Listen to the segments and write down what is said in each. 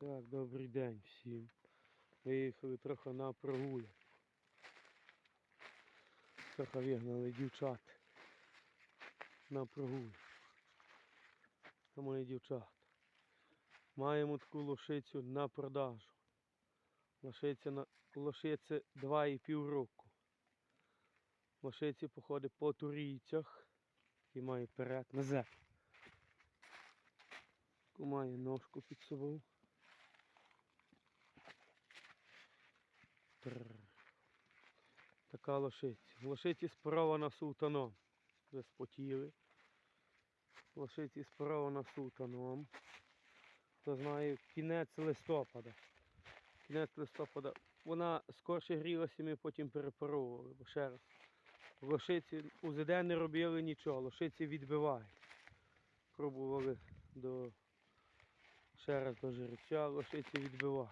Так, добрий день всім. Виїхали трохи на прогулянку. Трохи вигнали дівчат на прогулянку. Це мої дівчата. Маємо таку лошицю на продажу. Лошиця на лошиці 2,5 року. Лошиці походить по турійцях і має перед назад. Має ножку під собою. Така лошиця. Лошиці спарована султаном. Ви спотіли. Лошиці спарована султаном. Хто знає, кінець листопада. Кінець листопада. Вона скорше грілася, ми потім перепаровували. Бо ще раз. Лошиці УЗД не робили нічого, лошиці відбивають. Пробували до ще раз до жеребця, лошиці відбивають.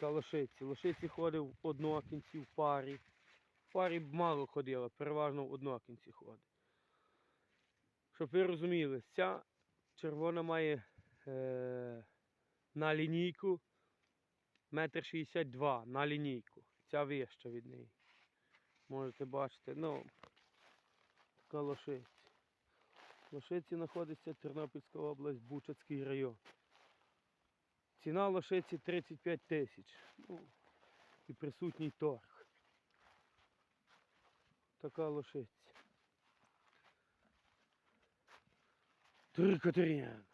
Та лошиці. Лошиці ходив в однокінці в парі. В парі б мало ходила, переважно в однокінці ходить. Щоб ви розуміли, ця червона має е, на лінійку метр шістдесят два на лінійку. Ця вища від неї. Можете бачити, ну, така лошиця. Лошиці знаходиться Тернопільська область, Бучацький район. Ціна лошиці 35 тисяч. Ну, і присутній торг. Така лошиця. Три Катерина.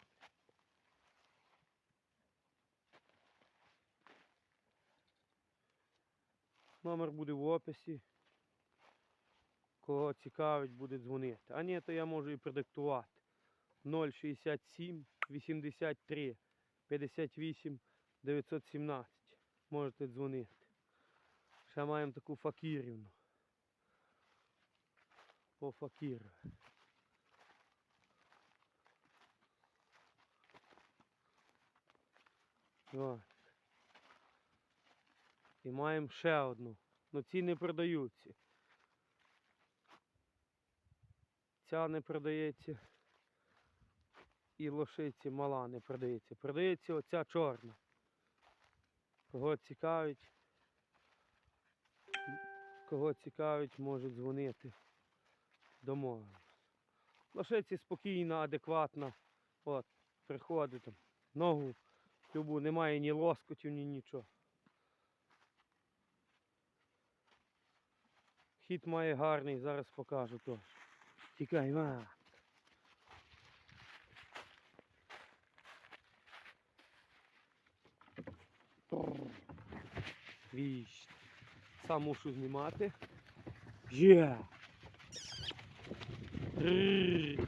Номер буде в описі. Кого цікавить, буде дзвонити. А ні, то я можу і продиктувати. 067 83 58 917. Можете дзвонити. Ще маємо таку факірівну. По факіру. О. І маємо ще одну. Ну ці не продаються. Ця не продається. І лошиці мала не продається. Продається оця чорна. Кого цікавить, кого цікавить, може дзвонити домовимось. Лошиці спокійна, адекватна. От, приходить там, ногу любу, немає ні лоскотів, ні нічого. Хід має гарний, зараз покажу теж. Тікай, ма. Віщ. Сам мушу знімати. Є. Рррр,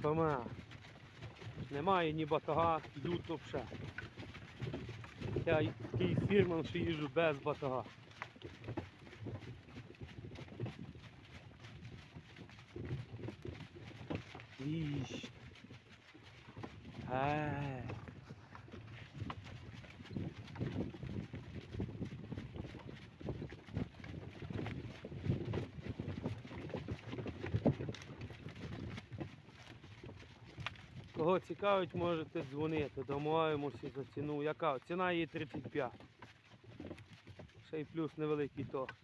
Тома. Немає ні батога, люто взагалі. Я такий фірман, що їжджу без батага. Віщ. Е. Кого цікавить, можете дзвонити. Домовимося за ціну. Яка? Ціна її 35. Ще й плюс невеликий торг.